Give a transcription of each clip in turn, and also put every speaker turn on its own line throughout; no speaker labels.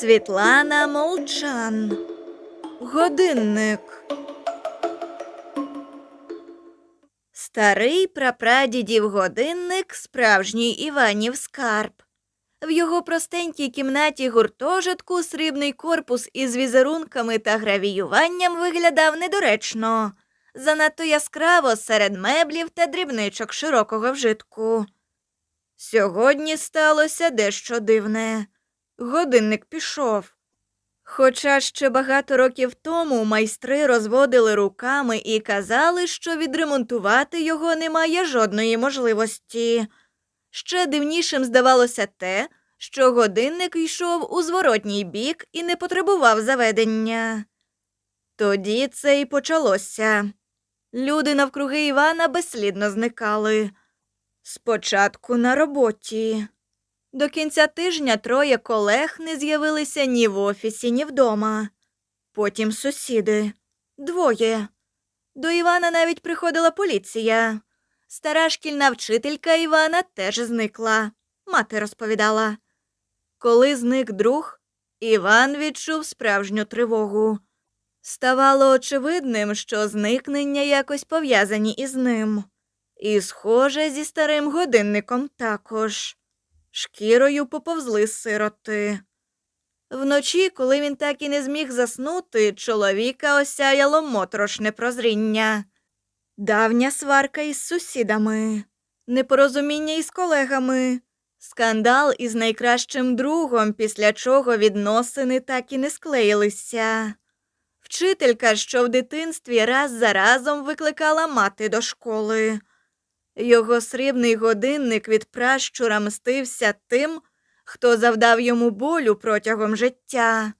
Світлана Молчан. Годинник. Старий прапрадідів годинник справжній Іванів скарб. В його простенькій кімнаті гуртожитку срібний корпус із візерунками та гравіюванням виглядав недоречно, занадто яскраво серед меблів та дрібничок широкого вжитку. Сьогодні сталося дещо дивне. Годинник пішов. Хоча ще багато років тому майстри розводили руками і казали, що відремонтувати його немає жодної можливості. Ще дивнішим здавалося те, що годинник йшов у зворотній бік і не потребував заведення. Тоді це й почалося. Люди навкруги Івана безслідно зникали. Спочатку на роботі. До кінця тижня троє колег не з'явилися ні в офісі, ні вдома. Потім сусіди. Двоє. До Івана навіть приходила поліція. Стара шкільна вчителька Івана теж зникла. Мати розповідала. Коли зник друг, Іван відчув справжню тривогу. Ставало очевидним, що зникнення якось пов'язані із ним. І, схоже, зі старим годинником також. Шкірою поповзли сироти. Вночі, коли він так і не зміг заснути, чоловіка осяяло моторошне прозріння. Давня сварка із сусідами, непорозуміння із колегами, скандал із найкращим другом, після чого відносини так і не склеїлися. Вчителька, що в дитинстві раз за разом викликала мати до школи. Його срібний годинник від пращура мстився тим, хто завдав йому болю протягом життя.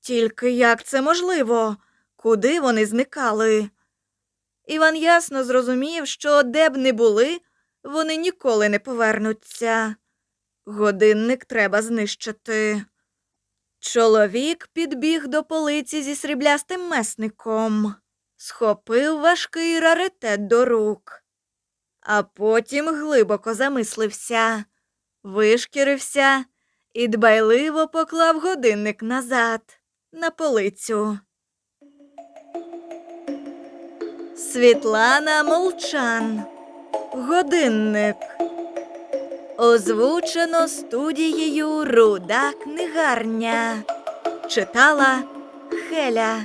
Тільки як це можливо? Куди вони зникали? Іван ясно зрозумів, що де б не були, вони ніколи не повернуться. Годинник треба знищити. Чоловік підбіг до полиці зі сріблястим месником, схопив важкий раритет до рук, а потім глибоко замислився, вишкірився і дбайливо поклав годинник назад на полицю. Світлана Молчан. Годинник. Озвучено студією Руда книгарня. Читала Хеля.